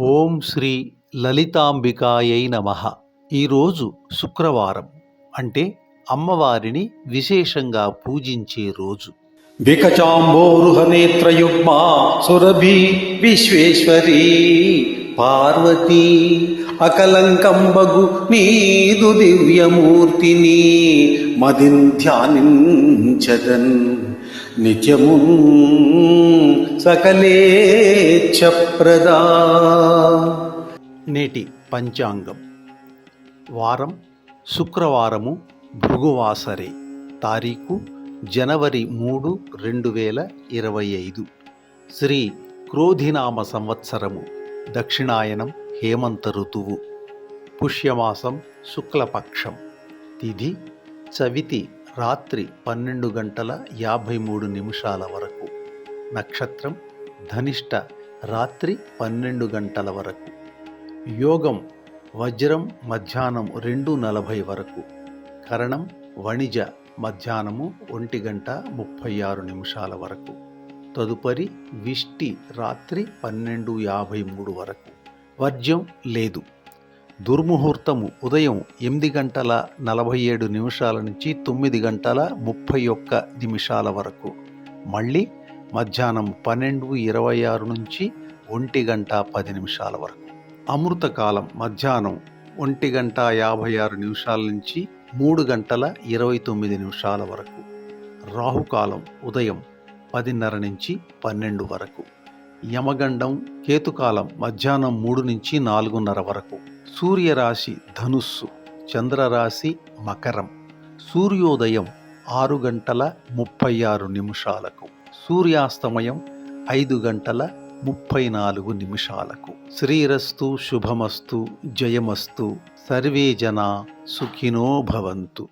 ఓం శ్రీ లలితాంబికాయై నమ. ఈరోజు శుక్రవారం అంటే అమ్మవారిని విశేషంగా పూజించే రోజు. వికచాంబోరుహనేత్రయుగ్మా సురభి విశ్వేశ్వరీ. పార్వతీ అకలంకంబగు నీదు దివ్యమూర్తిని మదిన్ ధ్యానించదన్ నిత్యము సకలేచ్ఛప్రదా. నేటి పంచాంగం. వారం శుక్రవారము భృగువాసరే తారీఖు జనవరి మూడు రెండు వేల ఇరవై ఐదు. శ్రీ క్రోధినామ సంవత్సరము దక్షిణాయనం హేమంత ఋతువు పుష్యమాసం శుక్లపక్షం. తిథి చవితి రాత్రి పన్నెండు గంటల యాభై మూడు నిమిషాల వరకు. నక్షత్రం ధనిష్ట రాత్రి పన్నెండు గంటల వరకు. యోగం వజ్రం మధ్యాహ్నం రెండు నలభై వరకు. కరణం వణిజ మధ్యాహ్నము ఒంటి గంట ముప్పై ఆరు నిమిషాల వరకు. తదుపరి విష్టి రాత్రి పన్నెండు యాభై మూడు వరకు. వర్జ్యం లేదు. దుర్ముహూర్తము ఉదయం ఎనిమిది గంటల నలభై ఏడు నిమిషాల నుంచి తొమ్మిది గంటల ముప్పై ఒక్క నిమిషాల వరకు. మళ్ళీ మధ్యాహ్నం పన్నెండు ఇరవై ఆరు నుంచి ఒంటి గంట పది నిమిషాల వరకు. అమృతకాలం మధ్యాహ్నం ఒంటి గంట యాభై ఆరు నిమిషాల నుంచి మూడు గంటల ఇరవై తొమ్మిది నిమిషాల వరకు. రాహుకాలం ఉదయం పదిన్నర నుంచి పన్నెండు వరకు. యమగండం కేతుకాలం మధ్యాహ్నం మూడు నుంచి నాలుగున్నర వరకు. సూర్యరాశి ధనుస్సు చంద్రరాశి మకరం. సూర్యోదయం ఆరు గంటల ముప్పై ఆరు నిమిషాలకు. సూర్యాస్తమయం ఐదు గంటల ముప్పై నాలుగు నిమిషాలకు. శ్రీరస్తు శుభమస్తు జయమస్తు. సర్వే జనా సుఖినో భవంతు.